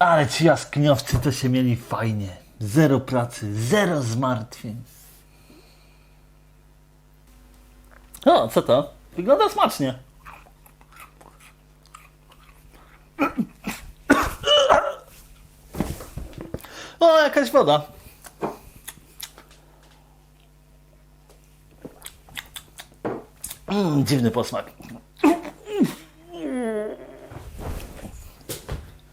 Ale ci jaskiniowcy to się mieli fajnie. Zero pracy, zero zmartwień. O, co to? Wygląda smacznie. O, jakaś woda. Mm, dziwny posmak.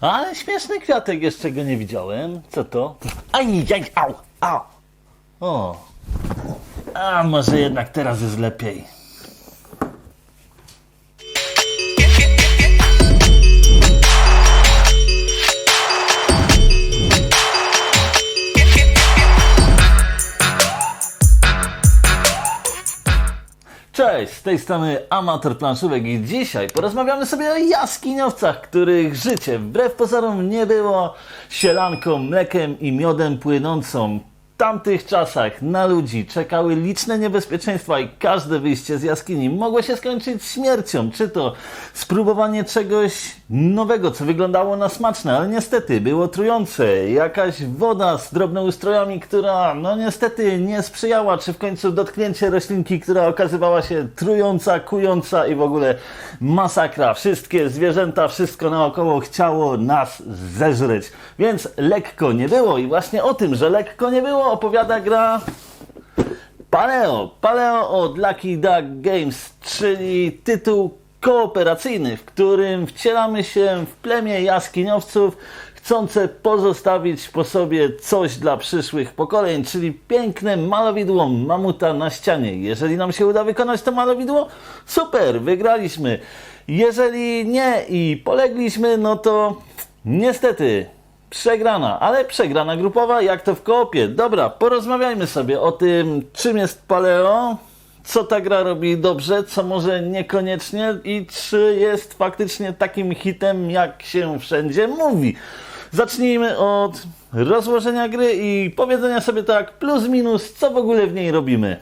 Ale śmieszny kwiatek, jeszcze go nie widziałem. Co to? Aj, aj, au, au. O. A może jednak teraz jest lepiej. Cześć, z tej strony Amator Planszówek i dzisiaj porozmawiamy sobie o jaskiniowcach, których życie wbrew pozorom nie było sielanką, mlekiem i miodem płynącą. Tamtych czasach na ludzi czekały liczne niebezpieczeństwa i każde wyjście z jaskini mogło się skończyć śmiercią, czy to spróbowanie czegoś nowego, co wyglądało na smaczne, ale niestety było trujące, jakaś woda z drobnoustrojami, która no niestety nie sprzyjała, czy w końcu dotknięcie roślinki, która okazywała się trująca, kująca i w ogóle masakra. Wszystkie zwierzęta, wszystko naokoło chciało nas zeżreć, więc lekko nie było i właśnie o tym, że lekko nie było opowiada gra Paleo. Paleo od Lucky Duck Games, czyli tytuł kooperacyjny, w którym wcielamy się w plemię jaskiniowców chcące pozostawić po sobie coś dla przyszłych pokoleń, czyli piękne malowidło mamuta na ścianie. Jeżeli nam się uda wykonać to malowidło, super, wygraliśmy. Jeżeli nie i polegliśmy, no to niestety Przegrana, ale przegrana grupowa, jak to w koopie. Dobra, porozmawiajmy sobie o tym, czym jest paleo, co ta gra robi dobrze, co może niekoniecznie i czy jest faktycznie takim hitem, jak się wszędzie mówi. Zacznijmy od rozłożenia gry i powiedzenia sobie tak plus minus, co w ogóle w niej robimy.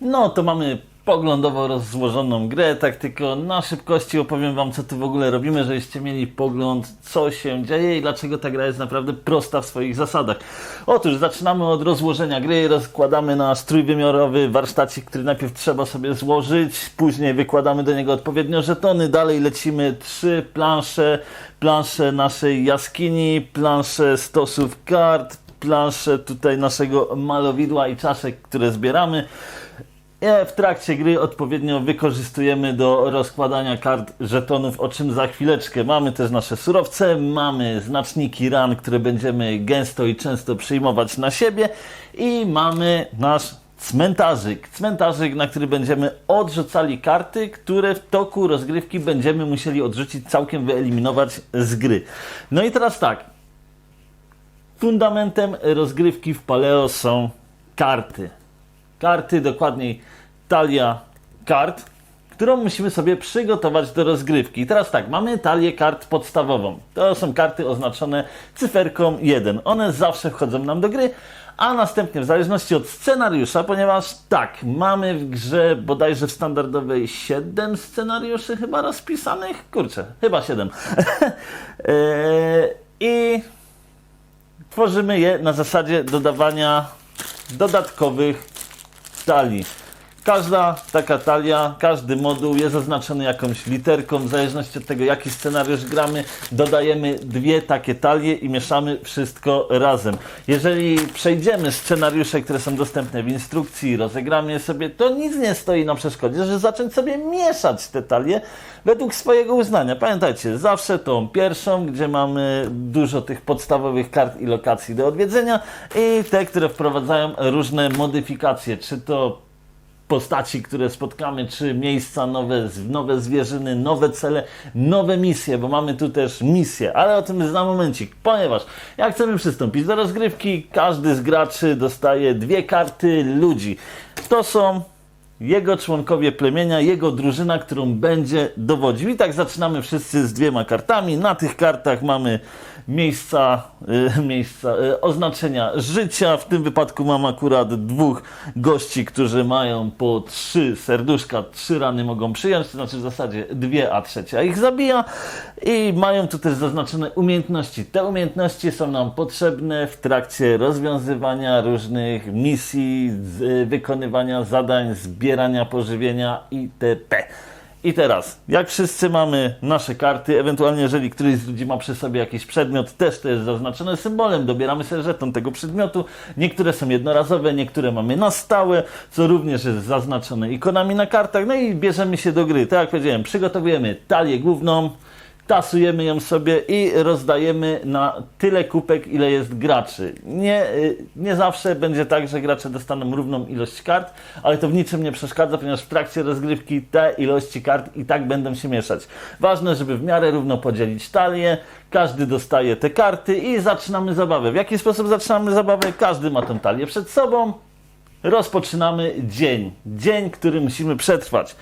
No to mamy poglądowo rozłożoną grę, tak tylko na szybkości opowiem Wam, co tu w ogóle robimy, żebyście mieli pogląd, co się dzieje i dlaczego ta gra jest naprawdę prosta w swoich zasadach. Otóż zaczynamy od rozłożenia gry, rozkładamy nasz trójwymiarowy warsztacik, który najpierw trzeba sobie złożyć, później wykładamy do niego odpowiednio żetony, dalej lecimy trzy plansze, plansze naszej jaskini, plansze stosów kart, plansze tutaj naszego malowidła i czaszek, które zbieramy. E, W trakcie gry odpowiednio wykorzystujemy do rozkładania kart żetonów, o czym za chwileczkę. Mamy też nasze surowce, mamy znaczniki ran, które będziemy gęsto i często przyjmować na siebie i mamy nasz cmentarzyk. Cmentarzyk, na który będziemy odrzucali karty, które w toku rozgrywki będziemy musieli odrzucić, całkiem wyeliminować z gry. No i teraz tak, Fundamentem rozgrywki w Paleo są karty. Karty, dokładniej talia kart, którą musimy sobie przygotować do rozgrywki. Teraz tak, mamy talię kart podstawową. To są karty oznaczone cyferką 1. One zawsze wchodzą nam do gry, a następnie w zależności od scenariusza, ponieważ tak, mamy w grze bodajże w standardowej 7 scenariuszy chyba rozpisanych. Kurczę, chyba 7. I tworzymy je na zasadzie dodawania dodatkowych talii. Każda taka talia, każdy moduł jest oznaczony jakąś literką. W zależności od tego, jaki scenariusz gramy, dodajemy dwie takie talie i mieszamy wszystko razem. Jeżeli przejdziemy scenariusze, które są dostępne w instrukcji, rozegramy je sobie, to nic nie stoi na przeszkodzie, żeby zacząć sobie mieszać te talie według swojego uznania. Pamiętajcie, zawsze tą pierwszą, gdzie mamy dużo tych podstawowych kart i lokacji do odwiedzenia i te, które wprowadzają różne modyfikacje, czy to postaci, które spotkamy, czy miejsca nowe, nowe zwierzyny, nowe cele, nowe misje, bo mamy tu też misje, ale o tym za momencik, ponieważ jak chcemy przystąpić do rozgrywki, każdy z graczy dostaje dwie karty ludzi. To są jego członkowie plemienia, jego drużyna, którą będzie dowodził. I tak zaczynamy wszyscy z dwiema kartami. Na tych kartach mamy miejsca, y, miejsca y, oznaczenia życia. W tym wypadku mam akurat dwóch gości, którzy mają po trzy serduszka, trzy rany mogą przyjąć, to znaczy w zasadzie dwie, a trzecia ich zabija. I mają tu też zaznaczone umiejętności. Te umiejętności są nam potrzebne w trakcie rozwiązywania różnych misji, z, wykonywania zadań, zbierania pożywienia itp. I teraz, jak wszyscy mamy nasze karty, ewentualnie jeżeli któryś z ludzi ma przy sobie jakiś przedmiot, też to jest zaznaczone symbolem, dobieramy sobie żeton tego przedmiotu. Niektóre są jednorazowe, niektóre mamy na stałe, co również jest zaznaczone ikonami na kartach. No i bierzemy się do gry. Tak jak powiedziałem, przygotowujemy talię główną, tasujemy ją sobie i rozdajemy na tyle kupek, ile jest graczy. Nie, y, nie zawsze będzie tak, że gracze dostaną równą ilość kart, ale to w niczym nie przeszkadza, ponieważ w trakcie rozgrywki te ilości kart i tak będą się mieszać. Ważne, żeby w miarę równo podzielić talię, każdy dostaje te karty i zaczynamy zabawę. W jaki sposób zaczynamy zabawę? Każdy ma tę talię przed sobą. Rozpoczynamy dzień. Dzień, który musimy przetrwać.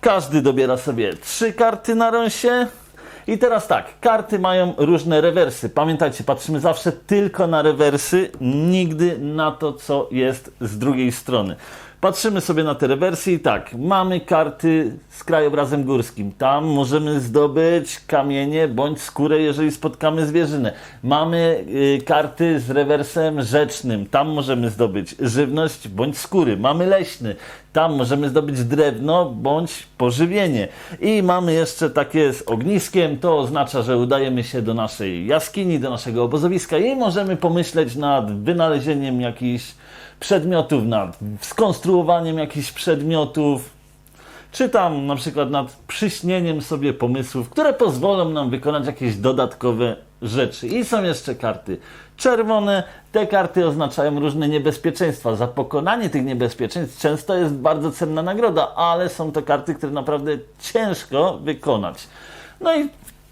Każdy dobiera sobie trzy karty na rąsie. I teraz tak, karty mają różne rewersy. Pamiętajcie, patrzymy zawsze tylko na rewersy, nigdy na to, co jest z drugiej strony. Patrzymy sobie na te rewersy i tak, mamy karty z krajobrazem górskim. Tam możemy zdobyć kamienie bądź skórę, jeżeli spotkamy zwierzynę. Mamy y, karty z rewersem rzecznym. Tam możemy zdobyć żywność bądź skóry. Mamy leśny. Tam możemy zdobyć drewno bądź pożywienie. I mamy jeszcze takie z ogniskiem. To oznacza, że udajemy się do naszej jaskini, do naszego obozowiska i możemy pomyśleć nad wynalezieniem jakichś przedmiotów, nad skonstruowaniem jakichś przedmiotów, czy tam na przykład nad przyśnieniem sobie pomysłów, które pozwolą nam wykonać jakieś dodatkowe rzeczy. I są jeszcze karty czerwone. Te karty oznaczają różne niebezpieczeństwa. Za pokonanie tych niebezpieczeństw często jest bardzo cenna nagroda, ale są to karty, które naprawdę ciężko wykonać. No i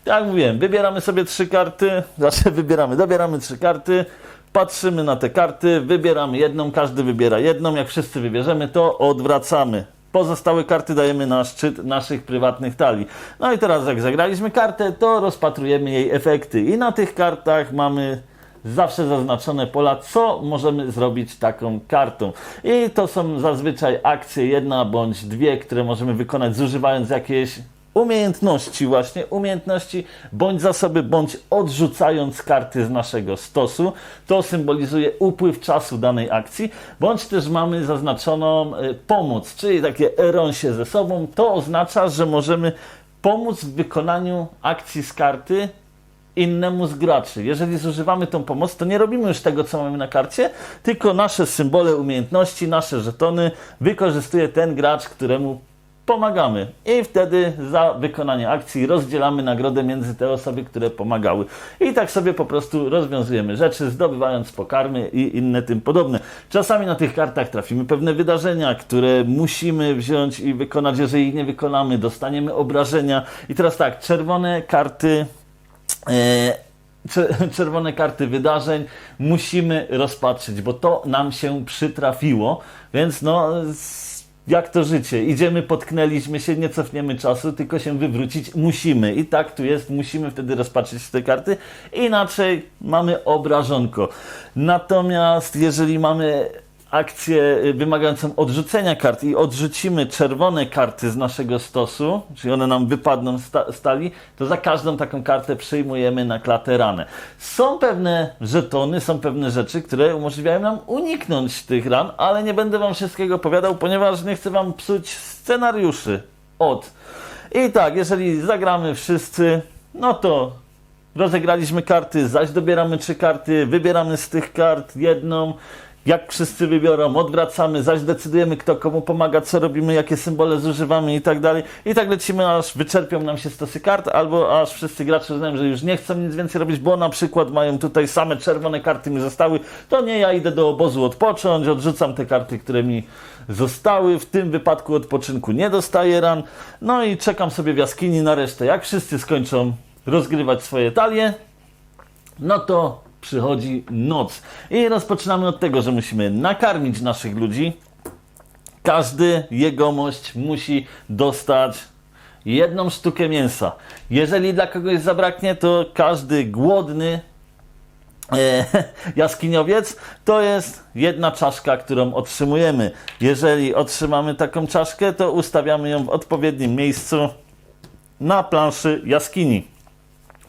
jak mówiłem, wybieramy sobie trzy karty, znaczy wybieramy, dobieramy trzy karty, patrzymy na te karty, wybieramy jedną, każdy wybiera jedną, jak wszyscy wybierzemy, to odwracamy. Pozostałe karty dajemy na szczyt naszych prywatnych talii. No i teraz jak zagraliśmy kartę, to rozpatrujemy jej efekty. I na tych kartach mamy zawsze zaznaczone pola, co możemy zrobić taką kartą. I to są zazwyczaj akcje jedna bądź dwie, które możemy wykonać zużywając jakieś umiejętności właśnie, umiejętności bądź zasoby, bądź odrzucając karty z naszego stosu. To symbolizuje upływ czasu danej akcji, bądź też mamy zaznaczoną e, pomoc, czyli takie eronsie ze sobą. To oznacza, że możemy pomóc w wykonaniu akcji z karty innemu z graczy. Jeżeli zużywamy tą pomoc, to nie robimy już tego, co mamy na karcie, tylko nasze symbole umiejętności, nasze żetony wykorzystuje ten gracz, któremu pomagamy. I wtedy za wykonanie akcji rozdzielamy nagrodę między te osoby, które pomagały. I tak sobie po prostu rozwiązujemy rzeczy, zdobywając pokarmy i inne tym podobne. Czasami na tych kartach trafimy pewne wydarzenia, które musimy wziąć i wykonać. Jeżeli ich nie wykonamy, dostaniemy obrażenia. I teraz tak, czerwone karty. E, cze- czerwone karty wydarzeń musimy rozpatrzyć, bo to nam się przytrafiło, więc no jak to życie? Idziemy, potknęliśmy się, nie cofniemy czasu, tylko się wywrócić musimy. I tak tu jest, musimy wtedy rozpatrzyć te karty, inaczej mamy obrażonko. Natomiast jeżeli mamy akcję y, wymagającą odrzucenia kart i odrzucimy czerwone karty z naszego stosu, czyli one nam wypadną z to za każdą taką kartę przyjmujemy na klatę ranę. Są pewne żetony, są pewne rzeczy, które umożliwiają nam uniknąć tych ran, ale nie będę wam wszystkiego opowiadał, ponieważ nie chcę wam psuć scenariuszy. Od. I tak, jeżeli zagramy wszyscy, no to rozegraliśmy karty, zaś dobieramy trzy karty, wybieramy z tych kart jedną. Jak wszyscy wybiorą, odwracamy, zaś decydujemy, kto komu pomaga, co robimy, jakie symbole zużywamy i tak dalej. I tak lecimy, aż wyczerpią nam się stosy kart, albo aż wszyscy gracze uznają, że już nie chcą nic więcej robić, bo na przykład mają tutaj same czerwone karty mi zostały. To nie, ja idę do obozu odpocząć, odrzucam te karty, które mi zostały. W tym wypadku odpoczynku nie dostaję ran. No i czekam sobie w jaskini na resztę. Jak wszyscy skończą rozgrywać swoje talie, no to przychodzi noc. I rozpoczynamy od tego, że musimy nakarmić naszych ludzi. każdy jegomość musi dostać jedną sztukę mięsa. Jeżeli dla kogoś zabraknie, to każdy głodny e, jaskiniowiec to jest jedna czaszka, którą otrzymujemy. Jeżeli otrzymamy taką czaszkę, to ustawiamy ją w odpowiednim miejscu na planszy jaskini.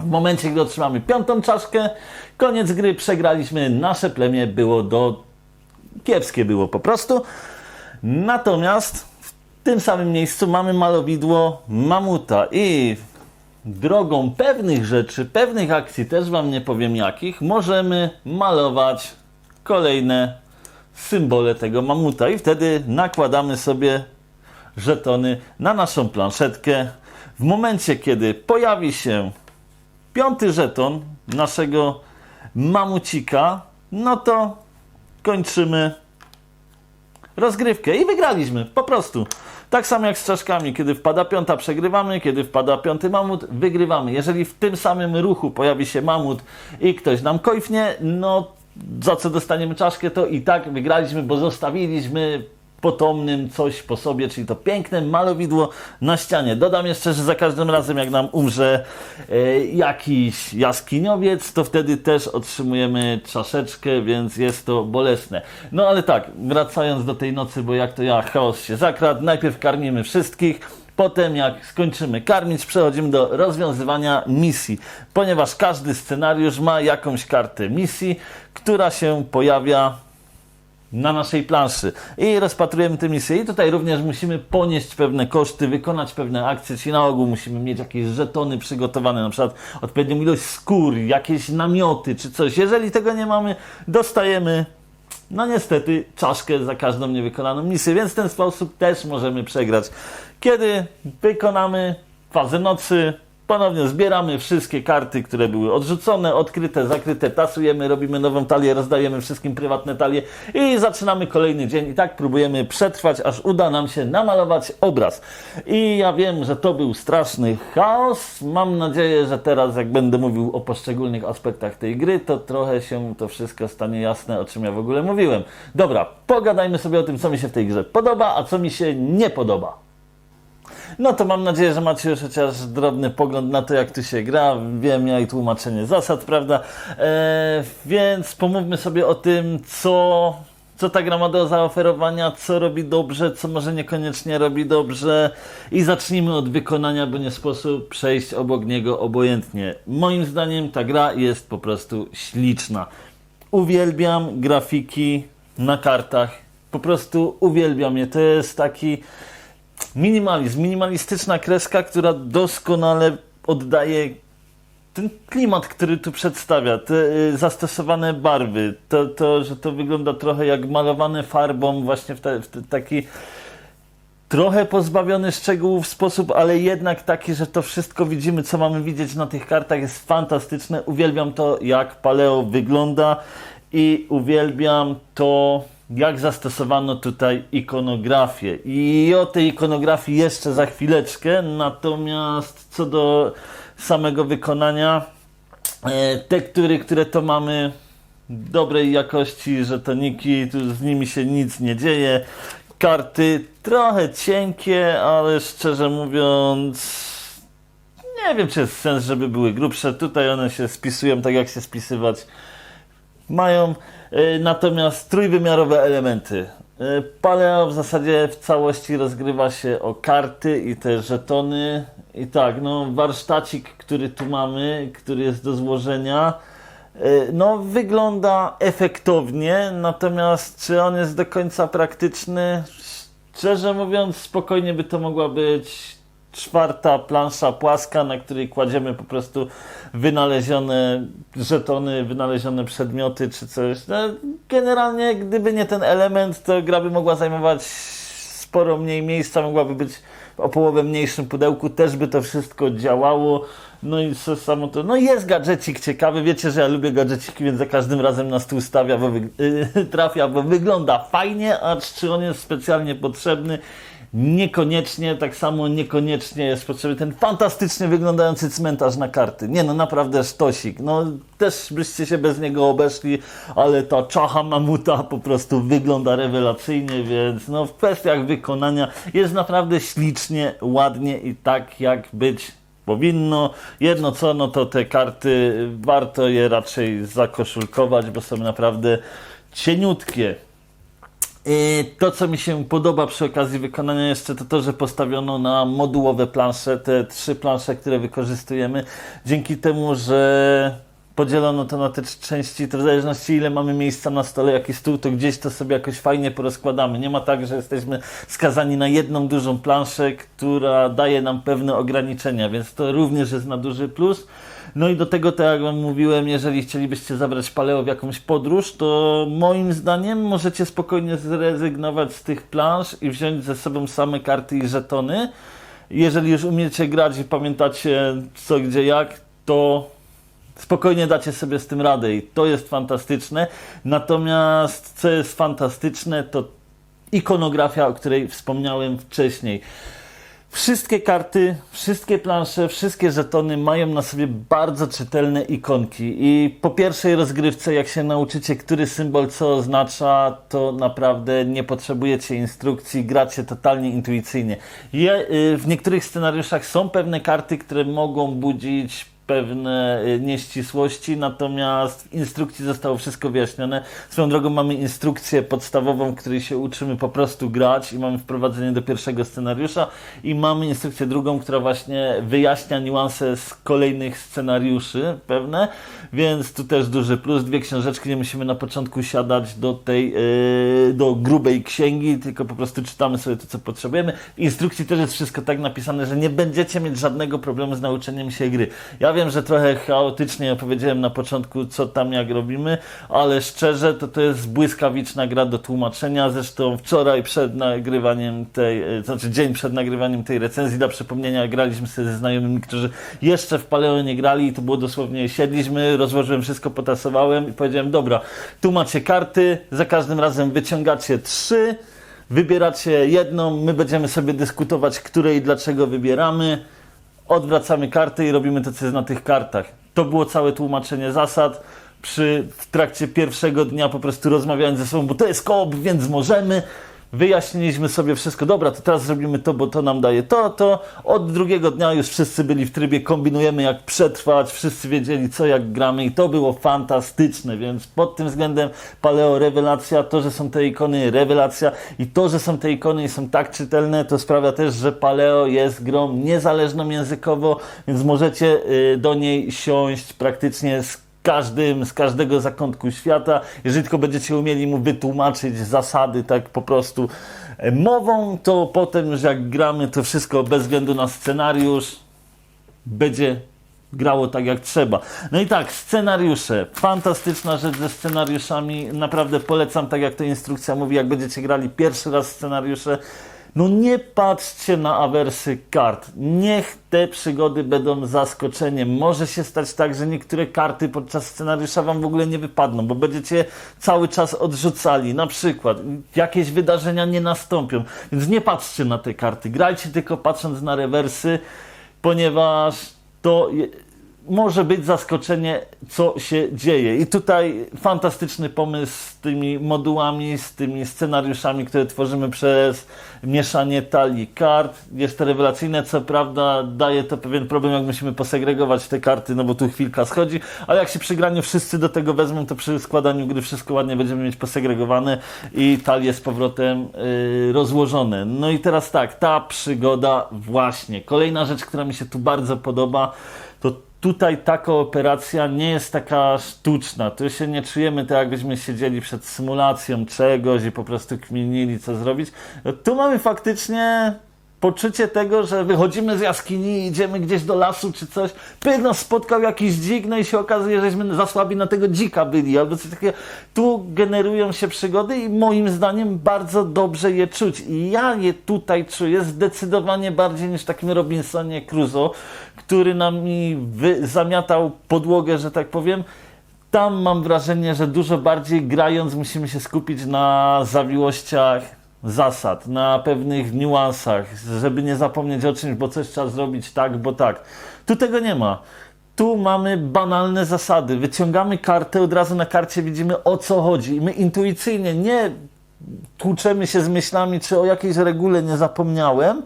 W momencie, gdy otrzymamy piątą czaszkę, koniec gry, przegraliśmy, nasze plemię było do... kiepskie było po prostu. Natomiast w tym samym miejscu mamy malowidło mamuta i drogą pewnych rzeczy, pewnych akcji, też Wam nie powiem jakich, możemy malować kolejne symbole tego mamuta i wtedy nakładamy sobie żetony na naszą planszetkę. W momencie, kiedy pojawi się piąty żeton naszego mamucika, no to kończymy rozgrywkę i wygraliśmy, po prostu. Tak samo jak z czaszkami, kiedy wpada piąta, przegrywamy, kiedy wpada piąty mamut, wygrywamy. Jeżeli w tym samym ruchu pojawi się mamut i ktoś nam kojfnie, no za co dostaniemy czaszkę, to i tak wygraliśmy, bo zostawiliśmy potomnym coś po sobie, czyli to piękne malowidło na ścianie. Dodam jeszcze, że za każdym razem jak nam umrze e, jakiś jaskiniowiec, to wtedy też otrzymujemy czaszeczkę, więc jest to bolesne. No ale tak, wracając do tej nocy, bo jak to ja, chaos się zakradł, najpierw karmimy wszystkich, Potem, jak skończymy karmić, przechodzimy do rozwiązywania misji, ponieważ każdy scenariusz ma jakąś kartę misji, która się pojawia na naszej planszy i rozpatrujemy te misje. I tutaj również musimy ponieść pewne koszty, wykonać pewne akcje, czyli na ogół musimy mieć jakieś żetony przygotowane, na przykład odpowiednią ilość skór, jakieś namioty czy coś. Jeżeli tego nie mamy, dostajemy no niestety czaszkę za każdą niewykonaną misję, więc w ten sposób też możemy przegrać. Kiedy wykonamy fazę nocy, ponownie zbieramy wszystkie karty, które były odrzucone, odkryte, zakryte, tasujemy, robimy nową talię, rozdajemy wszystkim prywatne talie i zaczynamy kolejny dzień i tak próbujemy przetrwać, aż uda nam się namalować obraz. I ja wiem, że to był straszny chaos. Mam nadzieję, że teraz jak będę mówił o poszczególnych aspektach tej gry, to trochę się to wszystko stanie jasne, o czym ja w ogóle mówiłem. Dobra, pogadajmy sobie o tym, co mi się w tej grze podoba, a co mi się nie podoba. No to mam nadzieję, że macie już chociaż drobny pogląd na to, jak tu się gra. Wiem ja i tłumaczenie zasad, prawda? E, więc pomówmy sobie o tym, co, co ta gra ma do zaoferowania, co robi dobrze, co może niekoniecznie robi dobrze. I zacznijmy od wykonania, bo nie sposób przejść obok niego obojętnie. Moim zdaniem ta gra jest po prostu śliczna. Uwielbiam grafiki na kartach. Po prostu uwielbiam je. To jest taki minimalizm, minimalistyczna kreska, która doskonale oddaje ten klimat, który tu przedstawia, te y, zastosowane barwy, to, to, że to wygląda trochę jak malowane farbą, właśnie w, te, w te, taki trochę pozbawiony szczegółów sposób, ale jednak taki, że to wszystko widzimy, co mamy widzieć na tych kartach, jest fantastyczne. Uwielbiam to, jak paleo wygląda i uwielbiam to, jak zastosowano tutaj ikonografię. I o tej ikonografii jeszcze za chwileczkę. Natomiast co do samego wykonania, e, tektury, które to mamy dobrej jakości, żetoniki, tu z nimi się nic nie dzieje. Karty trochę cienkie, ale szczerze mówiąc, nie wiem, czy jest sens, żeby były grubsze. Tutaj one się spisują tak, jak się spisywać mają. E, Natomiast trójwymiarowe elementy. E, Paleo w zasadzie w całości rozgrywa się o karty i te żetony. I tak, no warsztacik, który tu mamy, który jest do złożenia, e, no wygląda efektownie, natomiast czy on jest do końca praktyczny? Szczerze mówiąc, spokojnie by to mogła być czwarta plansza płaska, na której kładziemy po prostu wynalezione żetony, wynalezione przedmioty czy coś. No, generalnie, gdyby nie ten element, to gra by mogła zajmować sporo mniej miejsca, mogłaby być o połowę mniejszym pudełku, też by to wszystko działało. No i samo to, no jest gadżecik ciekawy, wiecie, że ja lubię gadżeciki, więc za każdym razem na stół stawia, bo trafia, bo wygląda fajnie, acz czy on jest specjalnie potrzebny, Niekoniecznie, tak samo niekoniecznie jest potrzebny ten fantastycznie wyglądający cmentarz na karty. Nie no, naprawdę sztosik. No, też byście się bez niego obeszli, ale ta czacha mamuta po prostu wygląda rewelacyjnie, więc no, w kwestiach wykonania jest naprawdę ślicznie, ładnie i tak jak być powinno. Jedno co, no to te karty warto je raczej zakoszulkować, bo są naprawdę cieniutkie. To, co mi się podoba przy okazji wykonania jeszcze, to to, że postawiono na modułowe plansze, te trzy plansze, które wykorzystujemy, dzięki temu, że podzielono to na te części, to w zależności ile mamy miejsca na stole, jaki stół, to gdzieś to sobie jakoś fajnie porozkładamy. Nie ma tak, że jesteśmy skazani na jedną dużą planszę, która daje nam pewne ograniczenia, więc to również jest na duży plus. No i do tego, tak jak Wam mówiłem, jeżeli chcielibyście zabrać paleo w jakąś podróż, to moim zdaniem możecie spokojnie zrezygnować z tych plansz i wziąć ze sobą same karty i żetony. Jeżeli już umiecie grać i pamiętacie co, gdzie, jak, to spokojnie dacie sobie z tym radę i to jest fantastyczne. Natomiast co jest fantastyczne, to ikonografia, o której wspomniałem wcześniej. Wszystkie karty, wszystkie plansze, wszystkie żetony mają na sobie bardzo czytelne ikonki. I po pierwszej rozgrywce, jak się nauczycie, który symbol co oznacza, to naprawdę nie potrzebujecie instrukcji, gracie totalnie intuicyjnie. Je, y, w niektórych scenariuszach są pewne karty, które mogą budzić pewne y, nieścisłości, natomiast w instrukcji zostało wszystko wyjaśnione. Swoją drogą mamy instrukcję podstawową, w której się uczymy po prostu grać i mamy wprowadzenie do pierwszego scenariusza i mamy instrukcję drugą, która właśnie wyjaśnia niuanse z kolejnych scenariuszy pewne, więc tu też duży plus. Dwie książeczki, nie musimy na początku siadać do tej, yy, do grubej księgi, tylko po prostu czytamy sobie to, co potrzebujemy. W instrukcji też jest wszystko tak napisane, że nie będziecie mieć żadnego problemu z nauczeniem się gry. Ja wiem, że trochę chaotycznie opowiedziałem na początku, co tam jak robimy, ale szczerze to to jest błyskawiczna gra do tłumaczenia. Zresztą wczoraj przed nagrywaniem tej, e, znaczy dzień przed nagrywaniem tej recenzji, dla przypomnienia, graliśmy sobie ze znajomymi, którzy jeszcze w Paleo nie grali i to było dosłownie, siedliśmy, rozłożyłem wszystko, potasowałem i powiedziałem, dobra, tu macie karty, za każdym razem wyciągacie trzy, wybieracie jedną, my będziemy sobie dyskutować, które i dlaczego wybieramy odwracamy karty i robimy to, co jest na tych kartach. To było całe tłumaczenie zasad. Przy, w trakcie pierwszego dnia po prostu rozmawiając ze sobą, bo to jest koop, więc możemy. Wyjaśniliśmy sobie wszystko, dobra, to teraz zrobimy to, bo to nam daje to, to. Od drugiego dnia już wszyscy byli w trybie, kombinujemy jak przetrwać, wszyscy wiedzieli co, jak gramy i to było fantastyczne, więc pod tym względem Paleo rewelacja, to, że są te ikony rewelacja. I to, że są te ikony i są tak czytelne, to sprawia też, że Paleo jest grą niezależną językowo, więc możecie y, do niej siąść praktycznie z każdym, z każdego zakątku świata. Jeżeli tylko będziecie umieli mu wytłumaczyć zasady tak po prostu e, mową, to potem już jak gramy to wszystko bez względu na scenariusz będzie grało tak jak trzeba. No i tak, scenariusze. Fantastyczna rzecz ze scenariuszami. Naprawdę polecam, tak jak to instrukcja mówi, jak będziecie grali pierwszy raz scenariusze, no nie patrzcie na awersy kart. Niech te przygody będą zaskoczeniem. Może się stać tak, że niektóre karty podczas scenariusza wam w ogóle nie wypadną, bo będziecie cały czas odrzucali. Na przykład jakieś wydarzenia nie nastąpią. Więc nie patrzcie na te karty. Grajcie tylko patrząc na rewersy, ponieważ to może być zaskoczenie, co się dzieje. I tutaj fantastyczny pomysł z tymi modułami, z tymi scenariuszami, które tworzymy przez mieszanie talii kart. Jest to rewelacyjne, co prawda daje to pewien problem, jak musimy posegregować te karty, no bo tu chwilka schodzi, ale jak się przy graniu wszyscy do tego wezmą, to przy składaniu gry wszystko ładnie będziemy mieć posegregowane i talie z powrotem yy, rozłożone. No i teraz tak, ta przygoda właśnie. Kolejna rzecz, która mi się tu bardzo podoba, tutaj ta kooperacja nie jest taka sztuczna. Tu się nie czujemy tak, jakbyśmy siedzieli przed symulacją czegoś i po prostu kminili, co zrobić. Tu mamy faktycznie poczucie tego, że wychodzimy z jaskini, idziemy gdzieś do lasu czy coś, pyk nas spotkał jakiś dzik, no i się okazuje, żeśmy za słabi na tego dzika byli, albo coś takiego. Tu generują się przygody i moim zdaniem bardzo dobrze je czuć. I ja je tutaj czuję zdecydowanie bardziej niż w takim Robinsonie Crusoe, który nam zamiatał podłogę, że tak powiem. Tam mam wrażenie, że dużo bardziej grając musimy się skupić na zawiłościach zasad, na pewnych niuansach, żeby nie zapomnieć o czymś, bo coś trzeba zrobić tak, bo tak. Tu tego nie ma. Tu mamy banalne zasady. Wyciągamy kartę, od razu na karcie widzimy o co chodzi. I my intuicyjnie nie tłuczemy się z myślami, czy o jakiejś regule nie zapomniałem,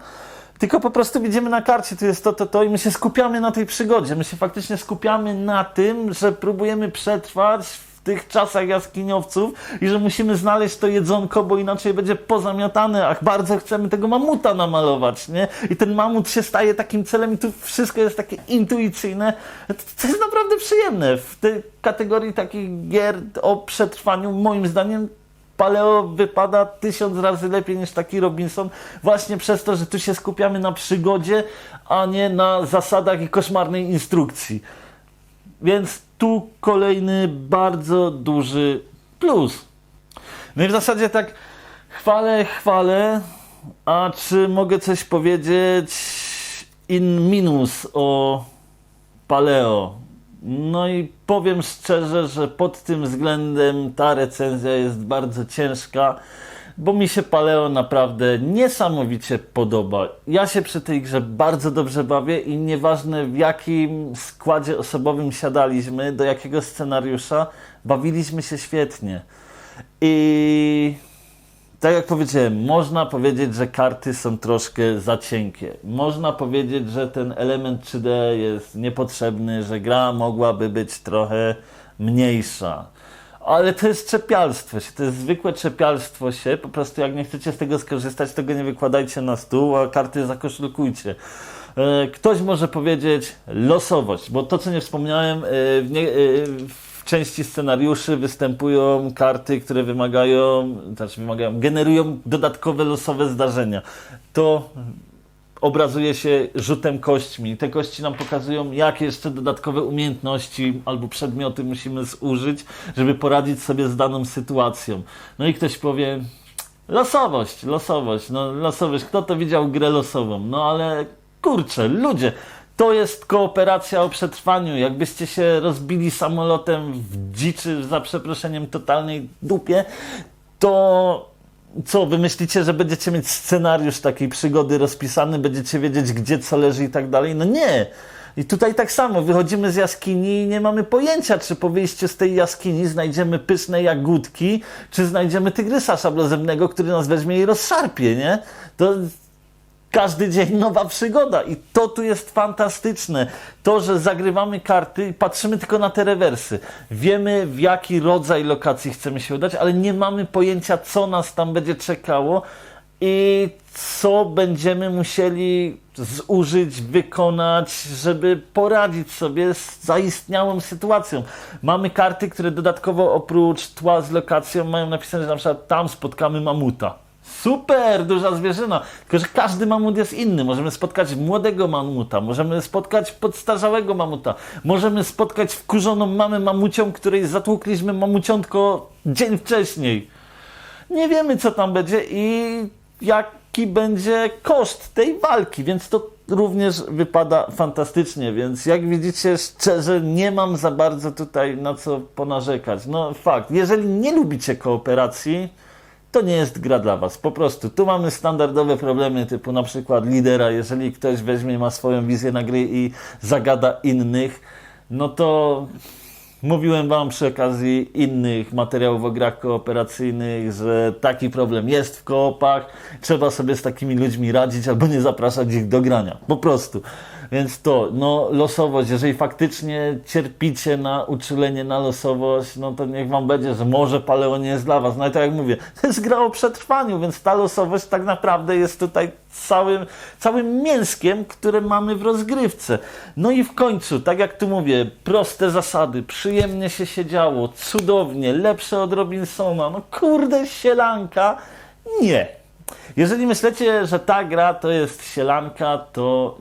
tylko po prostu widzimy na karcie, tu jest to, to, to i my się skupiamy na tej przygodzie. My się faktycznie skupiamy na tym, że próbujemy przetrwać tych czasach jaskiniowców i że musimy znaleźć to jedzonko, bo inaczej będzie pozamiatane, a bardzo chcemy tego mamuta namalować, nie? I ten mamut się staje takim celem i tu wszystko jest takie intuicyjne. To jest naprawdę przyjemne. W tej kategorii takich gier o przetrwaniu, moim zdaniem, Paleo wypada tysiąc razy lepiej niż taki Robinson, właśnie przez to, że tu się skupiamy na przygodzie, a nie na zasadach i koszmarnej instrukcji. Więc tu kolejny bardzo duży plus. No i w zasadzie tak chwalę, chwalę, a czy mogę coś powiedzieć in minus o Paleo? No i powiem szczerze, że pod tym względem ta recenzja jest bardzo ciężka, bo mi się Paleo naprawdę niesamowicie podoba. Ja się przy tej grze bardzo dobrze bawię i nieważne w jakim składzie osobowym siadaliśmy, do jakiego scenariusza, bawiliśmy się świetnie. I tak jak powiedziałem, można powiedzieć, że karty są troszkę za cienkie. Można powiedzieć, że ten element 3D jest niepotrzebny, że gra mogłaby być trochę mniejsza. Ale to jest czepialstwo się, to jest zwykłe czepialstwo się. Po prostu jak nie chcecie z tego skorzystać, tego nie wykładajcie na stół, a karty zakoszulkujcie. E, Ktoś może powiedzieć losowość, bo to, co nie wspomniałem, e, w, nie, e, w części scenariuszy występują karty, które wymagają, znaczy wymagają, generują dodatkowe losowe zdarzenia. To obrazuje się rzutem kośćmi. Te kości nam pokazują, jakie jeszcze dodatkowe umiejętności albo przedmioty musimy zużyć, żeby poradzić sobie z daną sytuacją. No i ktoś powie, losowość, losowość, no losowość, kto to widział grę losową? No ale kurczę, ludzie, to jest kooperacja o przetrwaniu. Jakbyście się rozbili samolotem w dziczy, za przeproszeniem, totalnej dupie, to co, wy myślicie, że będziecie mieć scenariusz takiej przygody rozpisany, będziecie wiedzieć, gdzie co leży i tak dalej? No nie. I tutaj tak samo, wychodzimy z jaskini i nie mamy pojęcia, czy po wyjściu z tej jaskini znajdziemy pyszne jagódki, czy znajdziemy tygrysa szablozemnego, który nas weźmie i rozszarpie, nie? To każdy dzień nowa przygoda i to tu jest fantastyczne. To, że zagrywamy karty i patrzymy tylko na te rewersy. Wiemy, w jaki rodzaj lokacji chcemy się udać, ale nie mamy pojęcia, co nas tam będzie czekało i co będziemy musieli zużyć, wykonać, żeby poradzić sobie z zaistniałą sytuacją. Mamy karty, które dodatkowo oprócz tła z lokacją mają napisane, że na przykład tam spotkamy mamuta. Super, duża zwierzyna. Tylko, że każdy mamut jest inny. Możemy spotkać młodego mamuta, możemy spotkać podstarzałego mamuta, możemy spotkać wkurzoną mamę mamucią, której zatłukliśmy mamuciątko dzień wcześniej. Nie wiemy, co tam będzie i jaki będzie koszt tej walki, więc to również wypada fantastycznie. Więc jak widzicie, szczerze, nie mam za bardzo tutaj na co ponarzekać. No fakt, jeżeli nie lubicie kooperacji, to nie jest gra dla Was. Po prostu tu mamy standardowe problemy typu na przykład lidera, jeżeli ktoś weźmie, ma swoją wizję na gry i zagada innych, no to mówiłem Wam przy okazji innych materiałów o grach kooperacyjnych, że taki problem jest w koopach, trzeba sobie z takimi ludźmi radzić albo nie zapraszać ich do grania. Po prostu. Więc to, no losowość, jeżeli faktycznie cierpicie na uczulenie na losowość, no to niech wam będzie, że może paleo nie jest dla was. No i tak jak mówię, to jest gra o przetrwaniu, więc ta losowość tak naprawdę jest tutaj całym, całym mięskiem, które mamy w rozgrywce. No i w końcu, tak jak tu mówię, proste zasady, przyjemnie się siedziało, cudownie, lepsze od Robinsona, no kurde, sielanka, nie. Jeżeli myślicie, że ta gra to jest sielanka, to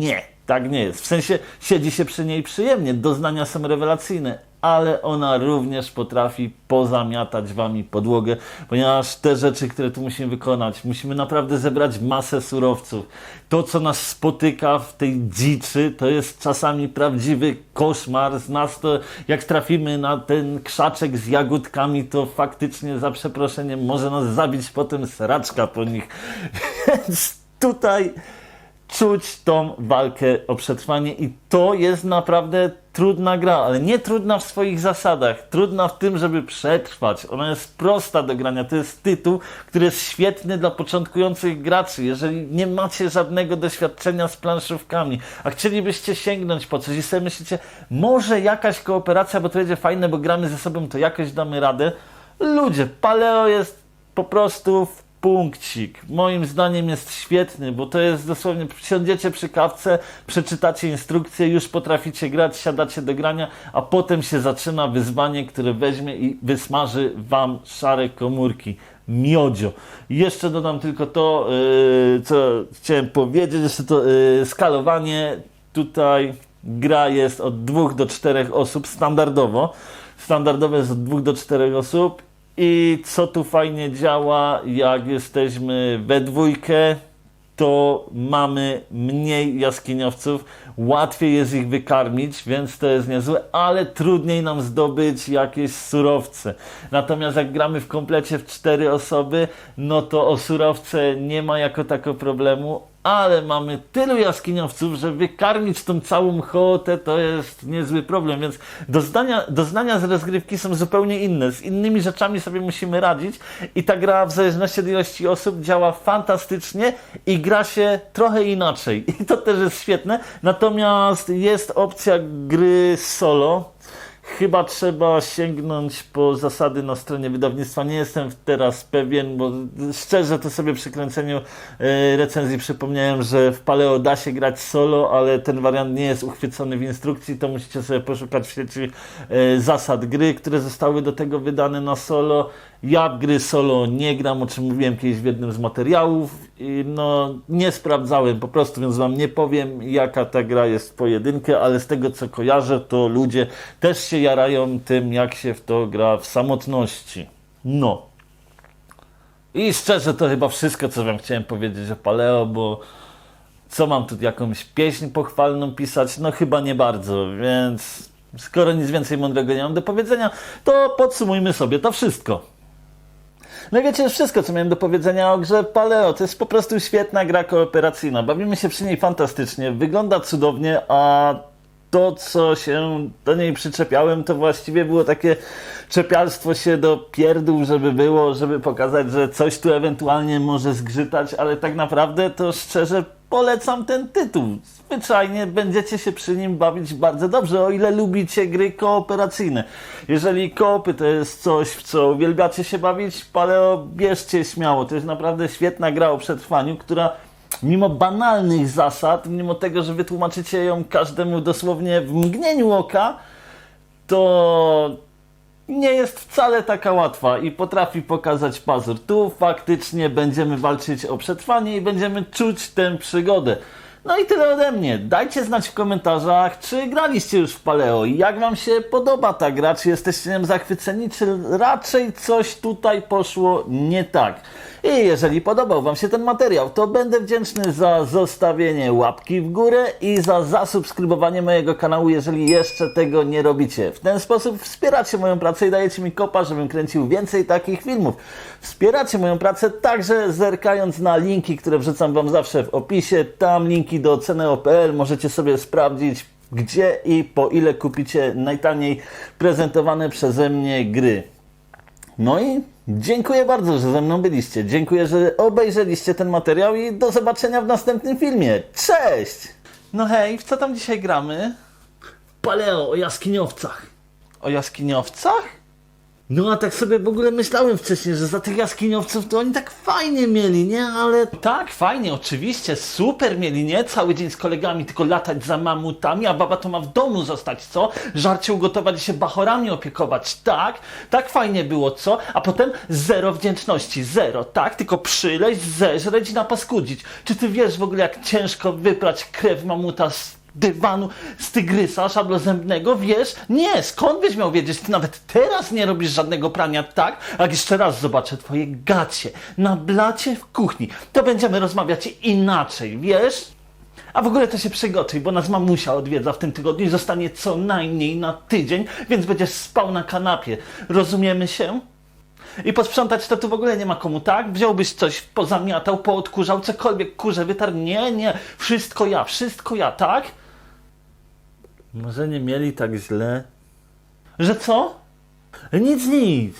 nie. Tak nie jest. W sensie siedzi się przy niej przyjemnie, doznania są rewelacyjne, ale ona również potrafi pozamiatać wami podłogę, ponieważ te rzeczy, które tu musimy wykonać, musimy naprawdę zebrać masę surowców. To, co nas spotyka w tej dziczy, to jest czasami prawdziwy koszmar. Z nas to, jak trafimy na ten krzaczek z jagódkami, to faktycznie za przeproszeniem może nas zabić potem sraczka po nich. Więc tutaj czuć tą walkę o przetrwanie i to jest naprawdę trudna gra, ale nie trudna w swoich zasadach, trudna w tym, żeby przetrwać. Ona jest prosta do grania, to jest tytuł, który jest świetny dla początkujących graczy. Jeżeli nie macie żadnego doświadczenia z planszówkami, a chcielibyście sięgnąć po coś i sobie myślicie, może jakaś kooperacja, bo to będzie fajne, bo gramy ze sobą, to jakoś damy radę. Ludzie, Paleo jest po prostu w punkcik. Moim zdaniem jest świetny, bo to jest dosłownie, siądziecie przy kawce, przeczytacie instrukcję, już potraficie grać, siadacie do grania, a potem się zaczyna wyzwanie, które weźmie i wysmaży wam szare komórki. Miodzio. Jeszcze dodam tylko to, yy, co chciałem powiedzieć, jeszcze to yy, skalowanie. Tutaj gra jest od dwóch do czterech osób standardowo. Standardowe jest od dwóch do czterech osób i co tu fajnie działa, jak jesteśmy we dwójkę, to mamy mniej jaskiniowców, łatwiej jest ich wykarmić, więc to jest niezłe, ale trudniej nam zdobyć jakieś surowce. Natomiast jak gramy w komplecie w cztery osoby, no to o surowce nie ma jako tako problemu, ale mamy tylu jaskiniowców, że wykarmić tą całą hołotę to jest niezły problem, więc doznania, doznania z rozgrywki są zupełnie inne. Z innymi rzeczami sobie musimy radzić i ta gra w zależności od ilości osób działa fantastycznie i gra się trochę inaczej. I to też jest świetne. Natomiast jest opcja gry solo. Chyba trzeba sięgnąć po zasady na stronie wydawnictwa. Nie jestem teraz pewien, bo szczerze to sobie przy kręceniu e, recenzji przypomniałem, że w Paleo da się grać solo, ale ten wariant nie jest uchwycony w instrukcji. To musicie sobie poszukać w sieci e, zasad gry, które zostały do tego wydane na solo. Ja gry solo nie gram, o czym mówiłem kiedyś w jednym z materiałów. No, nie sprawdzałem po prostu, więc wam nie powiem, jaka ta gra jest w pojedynkę, ale z tego co kojarzę, to ludzie też się jarają tym, jak się w to gra w samotności. No. I szczerze, to chyba wszystko, co wam chciałem powiedzieć o Paleo, bo co mam tu jakąś pieśń pochwalną pisać? No chyba nie bardzo, więc skoro nic więcej mądrego nie mam do powiedzenia, to podsumujmy sobie to wszystko. No wiecie, wszystko, co miałem do powiedzenia o grze Paleo. To jest po prostu świetna gra kooperacyjna. Bawimy się przy niej fantastycznie, wygląda cudownie, a to, co się do niej przyczepiałem, to właściwie było takie czepialstwo się do pierdół, żeby było, żeby pokazać, że coś tu ewentualnie może zgrzytać, ale tak naprawdę to szczerze polecam ten tytuł. Zwyczajnie będziecie się przy nim bawić bardzo dobrze, o ile lubicie gry kooperacyjne. Jeżeli koopy to jest coś, w co uwielbiacie się bawić, Paleo bierzcie śmiało. To jest naprawdę świetna gra o przetrwaniu, która mimo banalnych zasad, mimo tego, że wytłumaczycie ją każdemu dosłownie w mgnieniu oka, to nie jest wcale taka łatwa i potrafi pokazać pazur. Tu faktycznie będziemy walczyć o przetrwanie i będziemy czuć tę przygodę. No i tyle ode mnie. Dajcie znać w komentarzach, czy graliście już w Paleo i jak wam się podoba ta gra, czy jesteście nią zachwyceni, czy raczej coś tutaj poszło nie tak. I jeżeli podobał wam się ten materiał, to będę wdzięczny za zostawienie łapki w górę i za zasubskrybowanie mojego kanału, jeżeli jeszcze tego nie robicie. W ten sposób wspieracie moją pracę i dajecie mi kopa, żebym kręcił więcej takich filmów. Wspieracie moją pracę także zerkając na linki, które wrzucam wam zawsze w opisie. Tam linki do ceneo.pl możecie sobie sprawdzić, gdzie i po ile kupicie najtaniej prezentowane przeze mnie gry. No i dziękuję bardzo, że ze mną byliście. Dziękuję, że obejrzeliście ten materiał i do zobaczenia w następnym filmie. Cześć! No hej, w co tam dzisiaj gramy? Paleo o jaskiniowcach. O jaskiniowcach? No a tak sobie w ogóle myślałem wcześniej, że za tych jaskiniowców to oni tak fajnie mieli, nie? Ale tak, fajnie, oczywiście, super mieli, nie? Cały dzień z kolegami tylko latać za mamutami, a baba to ma w domu zostać, co? Żarcie ugotować i się bachorami opiekować, tak? Tak fajnie było, co? A potem zero wdzięczności, zero, tak? Tylko przyleźć, zeżreć i napaskudzić. Czy ty wiesz w ogóle, jak ciężko wyprać krew mamuta z dywanu z tygrysa szablozębnego, wiesz? Nie, skąd byś miał wiedzieć? Ty nawet teraz nie robisz żadnego prania, tak? Jak jeszcze raz zobaczę twoje gacie na blacie w kuchni, to będziemy rozmawiać inaczej, wiesz? A w ogóle to się przygotuj, bo nas mamusia odwiedza w tym tygodniu i zostanie co najmniej na tydzień, więc będziesz spał na kanapie. Rozumiemy się? I posprzątać to tu w ogóle nie ma komu, tak? Wziąłbyś coś, pozamiatał, poodkurzał, cokolwiek kurze wytarł. Nie, nie, wszystko ja, wszystko ja, tak? Może nie mieli tak źle. Że co? Nic, nic.